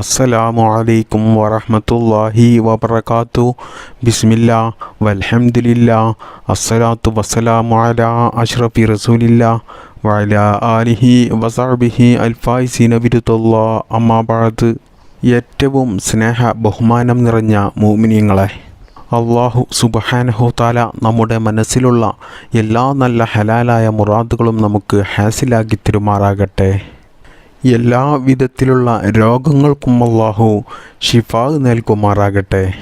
അസ്സലാമു അലൈക്കും വറഹ്മത്തുള്ളാഹി വബറകാതു ബിസ്മില്ലാ വൽഹംദുലില്ലാ അസ്സലാത്തു വസ്സലാമു അലാ അഷ്റഫി റസൂലില്ലാ വഅലാ ആലിഹി വസഹ്ബിഹി അൽഫായിസി ബിരുദല്ലാ. അമ്മാ ബഅദ് ഏറ്റവും സ്നേഹ ബഹുമാനം നിറഞ്ഞ മോമിനിയങ്ങളെ അള്ളാഹു സുബഹാനഹു താല നമ്മുടെ മനസ്സിലുള്ള എല്ലാ നല്ല ഹലാലായ മുറാദുകളും നമുക്ക് ഹാസിലാക്കി തരുമാറാകട്ടെ. എല്ലാ വിധത്തിലുള്ള രോഗങ്ങൾക്കും അള്ളാഹു ഷിഫാ നൽകുമാറാകട്ടെ.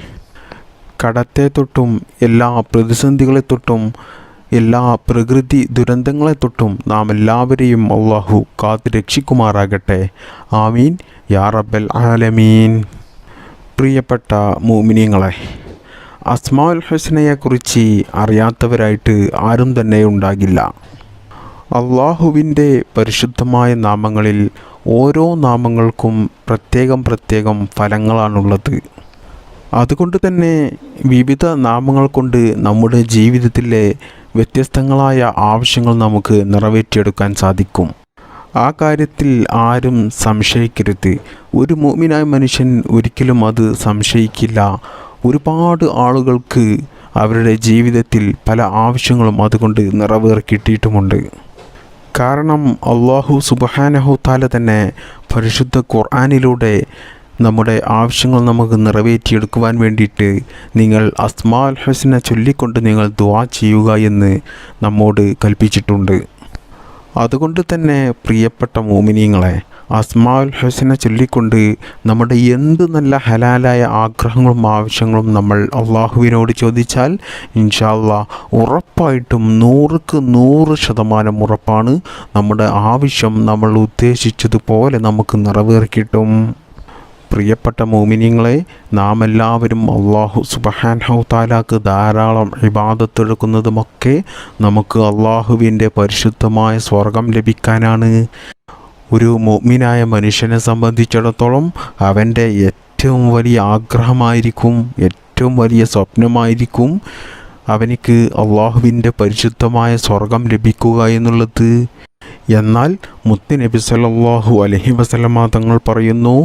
കടത്തെ തൊട്ടും എല്ലാ പ്രതിസന്ധികളെ തൊട്ടും എല്ലാ പ്രകൃതി ദുരന്തങ്ങളെ തൊട്ടും നാം എല്ലാവരെയും അള്ളാഹു കാത്തു രക്ഷിക്കുമാറാകട്ടെ. ആമീൻ. യാ റബ്ബൽ ആലമീൻ. പ്രിയപ്പെട്ട മോമിനിയങ്ങളെ അസ്മാൽ ഹുസ്നയെക്കുറിച്ച് അറിയാത്തവരായിട്ട് ആരും തന്നെ ഉണ്ടാകില്ല. അള്ളാഹുവിന്റെ പരിശുദ്ധമായ നാമങ്ങളിൽ ഓരോ നാമങ്ങൾക്കും പ്രത്യേകം പ്രത്യേകം ഫലങ്ങളാണുള്ളത്. അതുകൊണ്ട് തന്നെ വിവിധ നാമങ്ങൾ കൊണ്ട് നമ്മുടെ ജീവിതത്തിലെ വ്യത്യസ്തങ്ങളായ ആവശ്യങ്ങൾ നമുക്ക് നിറവേറ്റിയെടുക്കാൻ സാധിക്കും. ആ കാര്യത്തിൽ ആരും സംശയിക്കരുത്. ഒരു മോമിനായ മനുഷ്യൻ ഒരിക്കലും അത് സംശയിക്കില്ല. ഒരുപാട് ആളുകൾക്ക് അവരുടെ ജീവിതത്തിൽ പല ആവശ്യങ്ങളും അതുകൊണ്ട് നിറവേറിക്കിട്ടിയിട്ടുമുണ്ട് കാരണം അള്ളാഹു സുബഹാനഹു താല തന്നെ പരിശുദ്ധ ഖുർആാനിലൂടെ നമ്മുടെ ആവശ്യങ്ങൾ നമുക്ക് നിറവേറ്റിയെടുക്കുവാൻ വേണ്ടിയിട്ട് നിങ്ങൾ അസ്മാൽ ഹുസ്ന ചൊല്ലിക്കൊണ്ട് നിങ്ങൾ ദുവാ ചെയ്യുക എന്ന് നമ്മോട് കൽപ്പിച്ചിട്ടുണ്ട്. അതുകൊണ്ട് തന്നെ പ്രിയപ്പെട്ട മോമിനിയങ്ങളെ അസ്മാൽ ഹുസന ചൊല്ലിക്കൊണ്ട് നമ്മുടെ എന്ത് നല്ല ഹലാലായ ആഗ്രഹങ്ങളും ആവശ്യങ്ങളും നമ്മൾ അള്ളാഹുവിനോട് ചോദിച്ചാൽ ഇൻഷാല്ല ഉറപ്പായിട്ടും നൂറുക്ക് നൂറ് ശതമാനം ഉറപ്പാണ് നമ്മുടെ ആവശ്യം നമ്മൾ ഉദ്ദേശിച്ചതുപോലെ നമുക്ക് നിറവേറിക്കിട്ടും. പ്രിയപ്പെട്ട മോമിനിയങ്ങളെ നാം എല്ലാവരും അള്ളാഹു സുബഹാൻ താലാക്ക് ധാരാളം ഇബാദത്തെടുക്കുന്നതുമൊക്കെ നമുക്ക് അള്ളാഹുവിന്റെ പരിശുദ്ധമായ സ്വർഗം ലഭിക്കാനാണ്. ഒരു മോമിനായ മനുഷ്യനെ സംബന്ധിച്ചിടത്തോളം അവന്റെ ഏറ്റവും വലിയ ആഗ്രഹമായിരിക്കും ഏറ്റവും വലിയ സ്വപ്നമായിരിക്കും അവനിക്ക് അള്ളാഹുവിന്റെ പരിശുദ്ധമായ സ്വർഗം ലഭിക്കുക എന്നുള്ളത്. എന്നാൽ മുത്ത് നബി സല്ലല്ലാഹു അലഹി വസല്ലമ തങ്ങൾ പറയുന്നു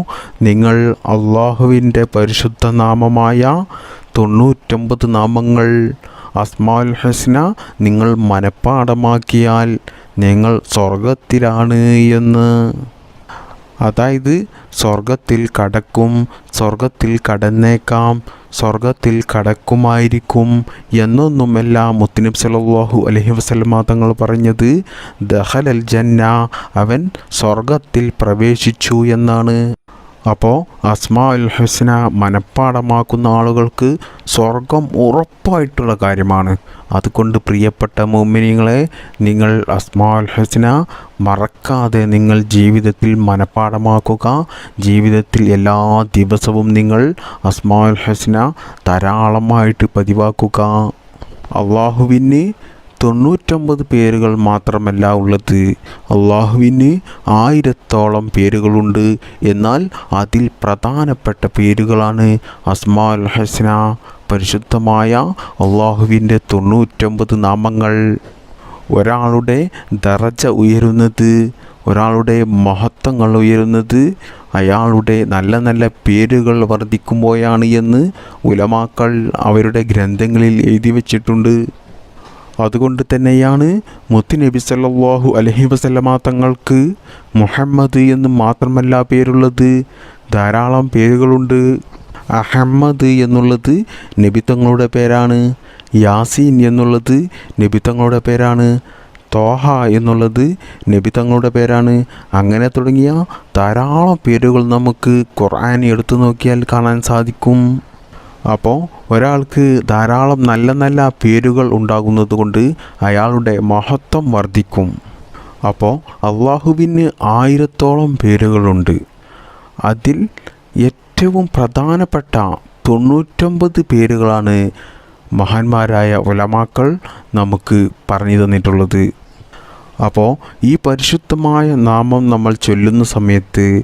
നിങ്ങൾ അള്ളാഹുവിന്റെ പരിശുദ്ധ നാമമായ തൊണ്ണൂറ്റൊമ്പത് നാമങ്ങൾ അസ്മാൽ ഹസ്ന നിങ്ങൾ മനഃപ്പാടമാക്കിയാൽ നിങ്ങൾ സ്വർഗത്തിലാണ് എന്ന്. അതായത് സ്വർഗത്തിൽ കടക്കും സ്വർഗത്തിൽ കടന്നേക്കാം സ്വർഗത്തിൽ കടക്കുമായിരിക്കും എന്നൊന്നുമല്ല മുത്തനബ് സല്ലല്ലാഹു അലഹി വസ്ലമാ തങ്ങൾ പറഞ്ഞത്. ദഹലൽ ജന്ന അവൻ സ്വർഗത്തിൽ പ്രവേശിച്ചു എന്നാണ്. അപ്പോൾ അസ്മാ ഉൽ ഹുസ്ന മനഃപ്പാടമാക്കുന്ന ആളുകൾക്ക് സ്വർഗം ഉറപ്പായിട്ടുള്ള കാര്യമാണ്. അതുകൊണ്ട് പ്രിയപ്പെട്ട മോമിനികളെ നിങ്ങൾ അസ്മാ ഉൽ ഹുസ്ന മറക്കാതെ നിങ്ങൾ ജീവിതത്തിൽ മനഃപ്പാടമാക്കുക. ജീവിതത്തിൽ എല്ലാ ദിവസവും നിങ്ങൾ അസ്മാ ഉൽ ഹുസ്ന ധാരാളമായിട്ട് പതിവാക്കുക. അള്ളാഹുവിന് തൊണ്ണൂറ്റൊമ്പത് പേരുകൾ മാത്രമല്ല ഉള്ളത്. അള്ളാഹുവിന് ആയിരത്തോളം പേരുകളുണ്ട്. എന്നാൽ അതിൽ പ്രധാനപ്പെട്ട പേരുകളാണ് അസ്മാൽ ഹസ്ന പരിശുദ്ധമായ അള്ളാഹുവിന്റെ തൊണ്ണൂറ്റൊമ്പത് നാമങ്ങൾ. ഒരാളുടെ ദറജ ഉയരുന്നത് ഒരാളുടെ മഹത്വങ്ങൾ ഉയരുന്നത് അയാളുടെ നല്ല നല്ല പേരുകൾ വർദ്ധിക്കുമ്പോഴാണ് എന്ന് ഉലമാക്കൾ അവരുടെ ഗ്രന്ഥങ്ങളിൽ എഴുതി വച്ചിട്ടുണ്ട്. അതുകൊണ്ട് തന്നെയാണ് മുത്ത് നബി സല്ലല്ലാഹു അലൈഹി വസല്ലമ തങ്ങൾക്ക് മുഹമ്മദ് എന്ന് മാത്രമല്ല പേരുള്ളത്. ധാരാളം പേരുകളുണ്ട്. അഹമ്മദ് എന്നുള്ളത് നബിത്തങ്ങളുടെ പേരാണ്. യാസീൻ എന്നുള്ളത് നബിത്തങ്ങളുടെ പേരാണ്. തോഹ എന്നുള്ളത് നബിത്തങ്ങളുടെ പേരാണ്. അങ്ങനെ തുടങ്ങിയ ധാരാളം പേരുകൾ നമുക്ക് ഖുർആൻ എടുത്തു നോക്കിയാൽ കാണാൻ സാധിക്കും. അപ്പോൾ ഒരാൾക്ക് ധാരാളം നല്ല നല്ല പേരുകൾ ഉണ്ടാകുന്നത് കൊണ്ട് അയാളുടെ മഹത്വം വർദ്ധിക്കും. അപ്പോൾ അള്ളാഹുവിന് ആയിരത്തോളം പേരുകളുണ്ട്. അതിൽ ഏറ്റവും പ്രധാനപ്പെട്ട തൊണ്ണൂറ്റൊമ്പത് പേരുകളാണ് മഹാന്മാരായ ഒലമാക്കൾ നമുക്ക് പറഞ്ഞു തന്നിട്ടുള്ളത്. അപ്പോൾ ഈ പരിശുദ്ധമായ നാമം നമ്മൾ ചൊല്ലുന്ന സമയത്ത്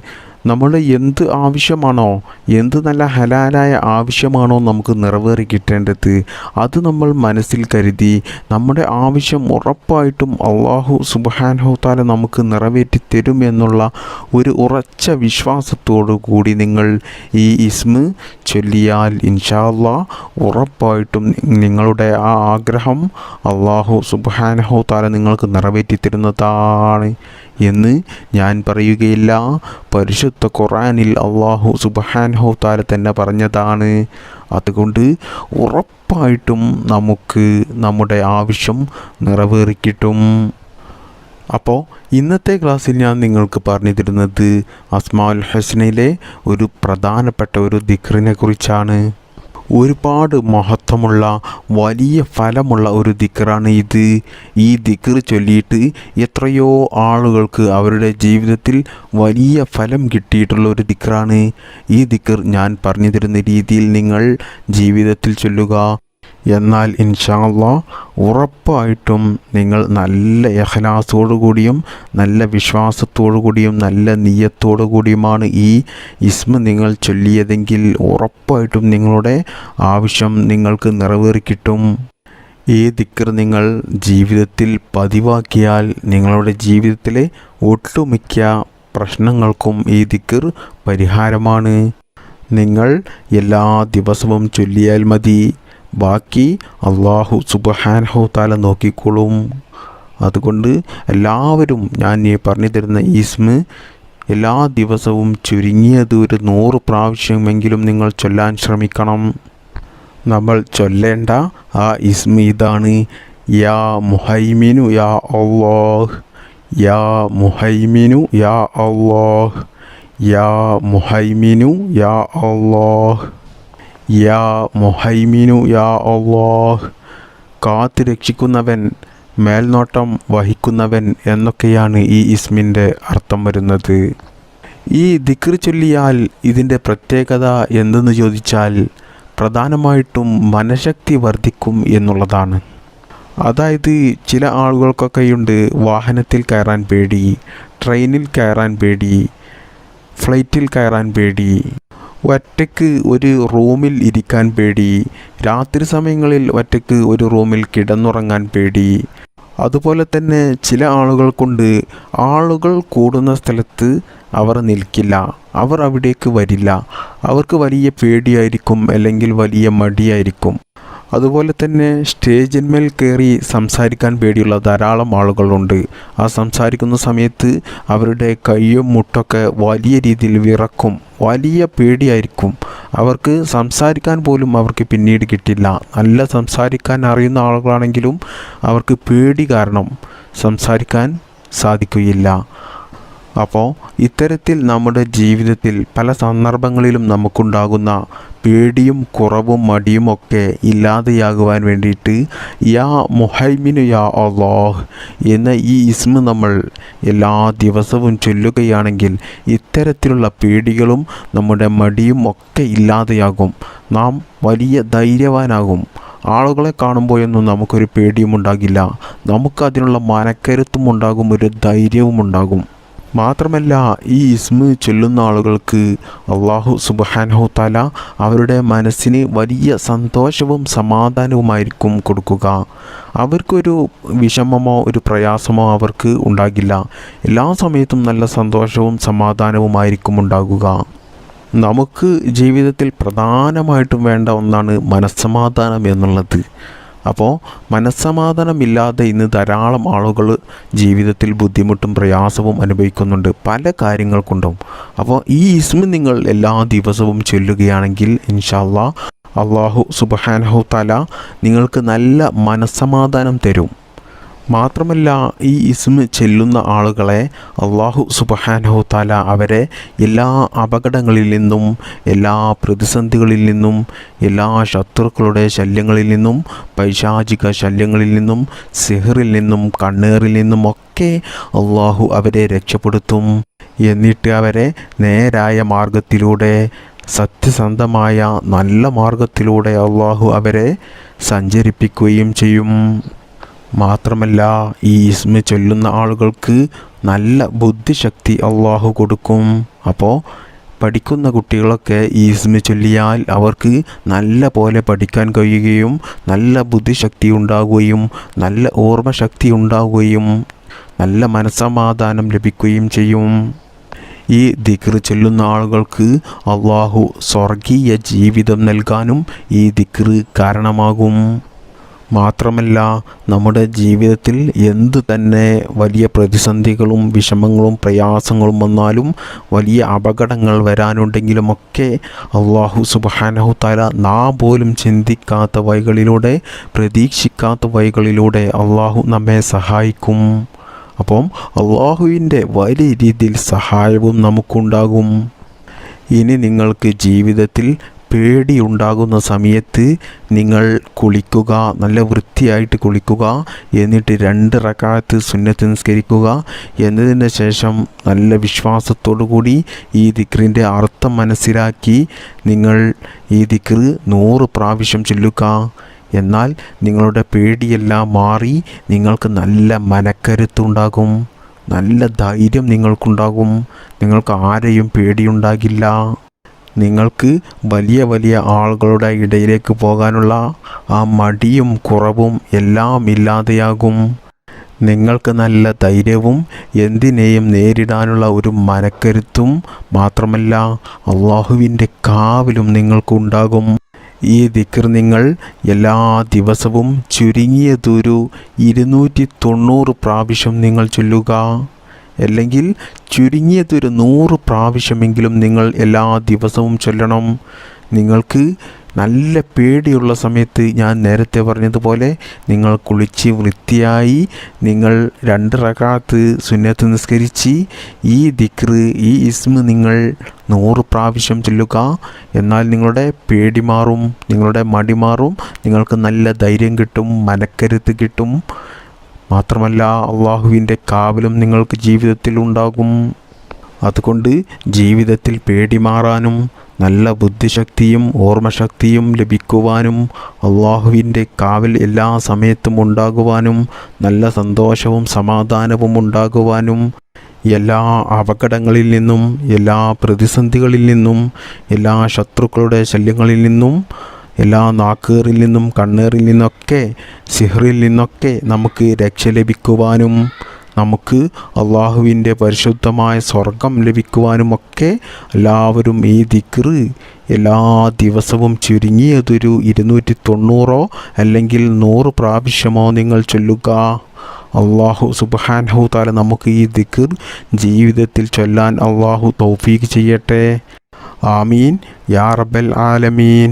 നമ്മുടെ എന്ത് ആവശ്യമാണോ എന്ത് നല്ല ഹലാലായ ആവശ്യമാണോ നമുക്ക് നിറവേറി കിട്ടേണ്ടത് അത് നമ്മൾ മനസ്സിൽ കരുതി നമ്മുടെ ആവശ്യം ഉറപ്പായിട്ടും അള്ളാഹു സുബാൻഹോത്താല താല നമുക്ക് നിറവേറ്റി തരും എന്നുള്ള ഒരു ഉറച്ച വിശ്വാസത്തോടു കൂടി നിങ്ങൾ ഈ ഇസ്മ ചൊല്ലിയാൽ ഇൻഷാല്ല ഉറപ്പായിട്ടും നിങ്ങളുടെ ആ ആഗ്രഹം അള്ളാഹു സുബാനഹു താല നിങ്ങൾക്ക് നിറവേറ്റി തരുന്നതാണ്. എന്ന് ഞാൻ പറയുകയില്ല. പരിശുദ്ധ ഖുറാനിൽ അള്ളാഹു സുബാൻഹു താല തന്നെ പറഞ്ഞതാണ്. അതുകൊണ്ട് ഉറപ്പായിട്ടും നമുക്ക് നമ്മുടെ ആവശ്യം നിറവേറിക്കിട്ടും. അപ്പോൾ ഇന്നത്തെ ക്ലാസ്സിൽ ഞാൻ നിങ്ങൾക്ക് പറഞ്ഞു തരുന്നത് അസ്മാഉൽ ഹസ്നയിലെ ഒരു പ്രധാനപ്പെട്ട ഒരു ദിക്റിനെ കുറിച്ചാണ്. ഒരുപാട് മഹത്വമുള്ള വലിയ ഫലമുള്ള ഒരു ദിക്കറാണ് ഇത്. ഈ ദിക്ർ ചൊല്ലിയിട്ട് എത്രയോ ആളുകൾക്ക് അവരുടെ ജീവിതത്തിൽ വലിയ ഫലം കിട്ടിയിട്ടുള്ള ഒരു ദിക്കറാണ് ഈ ദിക്കർ ഞാൻ പറഞ്ഞു തരുന്ന രീതിയിൽ നിങ്ങൾ ജീവിതത്തിൽ ചൊല്ലുക. എന്നാൽ ഇൻഷാല്ല ഉറപ്പായിട്ടും നിങ്ങൾ നല്ല എഹ്ലാസോടു കൂടിയും നല്ല വിശ്വാസത്തോടു കൂടിയും നല്ല നീയത്തോടു കൂടിയുമാണ് ഈ ഇസ്മ നിങ്ങൾ ചൊല്ലിയതെങ്കിൽ ഉറപ്പായിട്ടും നിങ്ങളുടെ ആവശ്യം നിങ്ങൾക്ക് നിറവേറിക്കിട്ടും ഈ ദിക്കർ നിങ്ങൾ ജീവിതത്തിൽ പതിവാക്കിയാൽ നിങ്ങളുടെ ജീവിതത്തിലെ ഒട്ടുമിക്ക പ്രശ്നങ്ങൾക്കും ഈ ദിക്കർ പരിഹാരമാണ്. നിങ്ങൾ എല്ലാ ദിവസവും ചൊല്ലിയാൽ മതി. ബാക്കി അള്ളാഹു സുബഹാൻഹു താല നോക്കിക്കോളും. അതുകൊണ്ട് എല്ലാവരും ഞാൻ ഈ പറഞ്ഞു തരുന്ന ഈസ്മ് എല്ലാ ദിവസവും ചുരുങ്ങിയത് ഒരു നൂറ് പ്രാവശ്യമെങ്കിലും നിങ്ങൾ ചൊല്ലാൻ ശ്രമിക്കണം. നമ്മൾ ചൊല്ലേണ്ട ആ ഇസ്മ ഇതാണ്. യാ മുഹൈമിനു യാ അള്ളാഹ്. യാ മുഹൈമിനു യാ അള്ളാഹ്. യാ മുഹൈമിനു യാ അള്ളാഹ്. യാ മൊഹൈമീനു യാ അള്ളാഹ്. കാത്തു രക്ഷിക്കുന്നവൻ മേൽനോട്ടം വഹിക്കുന്നവൻ എന്നൊക്കെയാണ് ഈ ഇസ്മിന്റെ അർത്ഥം വരുന്നത്. ഈ ദിക്ർ ചൊല്ലിയാൽ ഇതിന്റെ പ്രത്യേകത എന്തെന്ന് ചോദിച്ചാൽ പ്രധാനമായിട്ടും മനഃശക്തി വർദ്ധിക്കും എന്നുള്ളതാണ്. അതായത് ചില ആളുകൾക്കൊക്കെയുണ്ട് വാഹനത്തിൽ കയറാൻ പേടി ട്രെയിനിൽ കയറാൻ പേടി ഫ്ലൈറ്റിൽ കയറാൻ പേടി. ഒറ്റയ്ക്ക് ഒരു റൂമിൽ ഇരിക്കാൻ പേടി. രാത്രി സമയങ്ങളിൽ ഒറ്റയ്ക്ക് ഒരു റൂമിൽ കിടന്നുറങ്ങാൻ പേടി. അതുപോലെ തന്നെ ചില ആളുകൾ കൊണ്ട് ആളുകൾ കൂടുന്ന സ്ഥലത്ത് അവർ നിൽക്കില്ല. അവർ അവിടേക്ക് വരില്ല. അവർക്ക് വലിയ പേടിയായിരിക്കും അല്ലെങ്കിൽ വലിയ മടിയായിരിക്കും. അതുപോലെ തന്നെ സ്റ്റേജിന്മേൽ കയറി സംസാരിക്കാൻ പേടിയുള്ള ധാരാളം ആളുകളുണ്ട്. ആ സംസാരിക്കുന്ന സമയത്ത് അവരുടെ കയ്യും മുട്ടൊക്കെ വലിയ രീതിയിൽ വിറക്കും. വലിയ പേടിയായിരിക്കും. അവർക്ക് സംസാരിക്കാൻ പോലും അവർക്ക് പിന്നീട് കിട്ടില്ല. നല്ല സംസാരിക്കാൻ അറിയുന്ന ആളുകളാണെങ്കിലും അവർക്ക് പേടി കാരണം സംസാരിക്കാൻ സാധിക്കുകയില്ല. അപ്പോൾ ഇത്തരത്തിൽ നമ്മുടെ ജീവിതത്തിൽ പല സന്ദർഭങ്ങളിലും നമുക്കുണ്ടാകുന്ന പേടിയും കുറവും മടിയും ഒക്കെ ഇല്ലാതെയാകുവാൻ വേണ്ടിയിട്ട് യാ മുഹൈമിനു യാ അള്ളാഹ് എന്ന ഈ ഇസ്മ നമ്മൾ എല്ലാ ദിവസവും ചൊല്ലുകയാണെങ്കിൽ ഇത്തരത്തിലുള്ള പേടികളും നമ്മുടെ മടിയും ഒക്കെ ഇല്ലാതെയാകും. നാം വലിയ ധൈര്യവാനാകും. ആളുകളെ കാണുമ്പോഴൊന്നും നമുക്കൊരു പേടിയും ഉണ്ടാകില്ല. നമുക്കതിനുള്ള മനക്കരുത്തും ഉണ്ടാകും ഒരു ധൈര്യവും ഉണ്ടാകും. മാത്രമല്ല ഈ ഇസ്മ ചൊല്ലുന്ന ആളുകൾക്ക് അള്ളാഹു സുബാനഹു താല അവരുടെ മനസ്സിന് വലിയ സന്തോഷവും സമാധാനവുമായിരിക്കും കൊടുക്കുക. അവർക്കൊരു വിഷമമോ ഒരു പ്രയാസമോ അവർക്ക് ഉണ്ടാകില്ല. എല്ലാ സമയത്തും നല്ല സന്തോഷവും സമാധാനവുമായിരിക്കും ഉണ്ടാകുക. നമുക്ക് ജീവിതത്തിൽ പ്രധാനമായിട്ടും വേണ്ട ഒന്നാണ് മനസ്സമാധാനം എന്നുള്ളത്. അപ്പോൾ മനസ്സമാധാനമില്ലാതെ ഇന്ന് ധാരാളം ആളുകൾ ജീവിതത്തിൽ ബുദ്ധിമുട്ടും പ്രയാസവും അനുഭവിക്കുന്നുണ്ട്. പല കാര്യങ്ങൾ കൊണ്ടും അപ്പോൾ ഈ ഇസ്മ നിങ്ങൾ എല്ലാ ദിവസവും ചൊല്ലുകയാണെങ്കിൽ ഇൻഷാല്ലാ അള്ളാഹു സുബഹാനഹു തല നിങ്ങൾക്ക് നല്ല മനസ്സമാധാനം തരും. മാത്രമല്ല ഈ ഇസ്മ ചെല്ലുന്ന ആളുകളെ അള്ളാഹു സുബഹാനഹു താല അവരെ എല്ലാ അപകടങ്ങളിൽ നിന്നും എല്ലാ പ്രതിസന്ധികളിൽ നിന്നും എല്ലാ ശത്രുക്കളുടെ ശല്യങ്ങളിൽ നിന്നും പൈശാചിക ശല്യങ്ങളിൽ നിന്നും സിഹറിൽ നിന്നും കണ്ണേറിൽ നിന്നും ഒക്കെ അള്ളാഹു അവരെ രക്ഷപ്പെടുത്തും. എന്നിട്ട് അവരെ നേരായ മാർഗത്തിലൂടെ സത്യസന്ധമായ നല്ല മാർഗത്തിലൂടെ അള്ളാഹു അവരെ സഞ്ചരിപ്പിക്കുകയും ചെയ്യും. മാത്രമല്ല ഈ ഇസ്മ ചൊല്ലുന്ന ആളുകൾക്ക് നല്ല ബുദ്ധിശക്തി അള്ളാഹു കൊടുക്കും. അപ്പോൾ പഠിക്കുന്ന കുട്ടികളൊക്കെ ഈ ഇസ്മ ചൊല്ലിയാൽ അവർക്ക് നല്ല പോലെ പഠിക്കാൻ കഴിയുകയും നല്ല ബുദ്ധിശക്തി ഉണ്ടാകുകയും നല്ല ഓർമ്മശക്തി ഉണ്ടാകുകയും നല്ല മനസ്സമാധാനം ലഭിക്കുകയും ചെയ്യും. ഈ ദിക്ർ ചൊല്ലുന്ന ആളുകൾക്ക് അള്ളാഹു സ്വർഗീയ ജീവിതം നൽകാനും ഈ ദിക്ർ കാരണമാകും. മാത്രമല്ല നമ്മുടെ ജീവിതത്തിൽ എന്ത് തന്നെ വലിയ പ്രതിസന്ധികളും വിഷമങ്ങളും പ്രയാസങ്ങളും വന്നാലും വലിയ അപകടങ്ങൾ വരാനുണ്ടെങ്കിലുമൊക്കെ അള്ളാഹു സുബാനഹു താല നാ പോലും ചിന്തിക്കാത്ത വഴികളിലൂടെ പ്രതീക്ഷിക്കാത്ത വഴികളിലൂടെ അള്ളാഹു നമ്മെ സഹായിക്കും. അപ്പം അള്ളാഹുവിന്റെ വലിയ രീതിയിൽ സഹായവും നമുക്കുണ്ടാകും. ഇനി നിങ്ങൾക്ക് ജീവിതത്തിൽ പേടിയുണ്ടാകുന്ന സമയത്ത് നിങ്ങൾ കുളിക്കുക നല്ല വൃത്തിയായിട്ട് കുളിക്കുക എന്നിട്ട് രണ്ട് റക്കാലത്ത് സുന്നത്ത് നിസ്കരിക്കുക. എന്നതിന് ശേഷം നല്ല വിശ്വാസത്തോടു കൂടി ഈ ദിക്റിന്റെ അർത്ഥം മനസ്സിലാക്കി നിങ്ങൾ ഈ ദിക്ർ നൂറ് പ്രാവശ്യം ചൊല്ലുക. എന്നാൽ നിങ്ങളുടെ പേടിയെല്ലാം മാറി നിങ്ങൾക്ക് നല്ല മനക്കരുത്തുണ്ടാകും. നല്ല ധൈര്യം നിങ്ങൾക്കുണ്ടാകും. നിങ്ങൾക്ക് ആരെയും പേടിയുണ്ടാകില്ല. നിങ്ങൾക്ക് വലിയ വലിയ ആളുകളുടെ ഇടയിലേക്ക് പോകാനുള്ള ആ മടിയും കുറവും എല്ലാം ഇല്ലാതെയാകും. നിങ്ങൾക്ക് നല്ല ധൈര്യവും എന്തിനേയും നേരിടാനുള്ള ഒരു മനക്കരുത്തും മാത്രമല്ല അള്ളാഹുവിന്റെ കാവിലും നിങ്ങൾക്കുണ്ടാകും ഈ ദിക്കർ നിങ്ങൾ എല്ലാ ദിവസവും ചുരുങ്ങിയതൊരു ഇരുന്നൂറ്റി തൊണ്ണൂറ് പ്രാവശ്യം നിങ്ങൾ ചൊല്ലുക. അല്ലെങ്കിൽ ചുരുങ്ങിയതൊരു നൂറ് പ്രാവശ്യമെങ്കിലും നിങ്ങൾ എല്ലാ ദിവസവും ചൊല്ലണം. നിങ്ങൾക്ക് നല്ല പേടിയുള്ള സമയത്ത് ഞാൻ നേരത്തെ പറഞ്ഞതുപോലെ നിങ്ങൾ കുളിച്ച് വൃത്തിയായി നിങ്ങൾ രണ്ട് റകാത്ത് സുന്നത്ത് നിസ്കരിച്ച് ഈ ദിക്ർ ഈ ഇസ്മ നിങ്ങൾ നൂറ് പ്രാവശ്യം ചൊല്ലുക. എന്നാൽ നിങ്ങളുടെ പേടി മാറും നിങ്ങളുടെ മടി മാറും നിങ്ങൾക്ക് നല്ല ധൈര്യം കിട്ടും മനക്കരുത്ത് കിട്ടും. മാത്രമല്ല അള്ളാഹുവിന്റെ കാവലും നിങ്ങൾക്ക് ജീവിതത്തിൽ ഉണ്ടാകും. അതുകൊണ്ട് ജീവിതത്തിൽ പേടി മാറാനും നല്ല ബുദ്ധിശക്തിയും ഓർമ്മശക്തിയും ലഭിക്കുവാനും അള്ളാഹുവിന്റെ കാവൽ എല്ലാ സമയത്തും ഉണ്ടാകുവാനും നല്ല സന്തോഷവും സമാധാനവും ഉണ്ടാകുവാനും എല്ലാ അപകടങ്ങളിൽ നിന്നും എല്ലാ പ്രതിസന്ധികളിൽ നിന്നും എല്ലാ ശത്രുക്കളുടെ ശല്യങ്ങളിൽ നിന്നും എല്ലാ നാക്കേറിൽ നിന്നും കണ്ണേറിൽ നിന്നൊക്കെ സിഹറിൽ നിന്നൊക്കെ നമുക്ക് രക്ഷ ലഭിക്കുവാനും നമുക്ക് അള്ളാഹുവിന്റെ പരിശുദ്ധമായ സ്വർഗം ലഭിക്കുവാനുമൊക്കെ എല്ലാവരും ഈ ദിക്റ് എല്ലാ ദിവസവും ചുരുങ്ങിയതൊരു ഇരുന്നൂറ്റി തൊണ്ണൂറോ അല്ലെങ്കിൽ നൂറ് പ്രാവശ്യമോ നിങ്ങൾ ചൊല്ലുക. അള്ളാഹു സുബാൻഹു താല നമുക്ക് ഈ ദിക്ർ ജീവിതത്തിൽ ചൊല്ലാൻ അള്ളാഹു തൗഫീഖ് ചെയ്യട്ടെ. ആമീൻ. യാ റബ്ബൽ ആലമീൻ.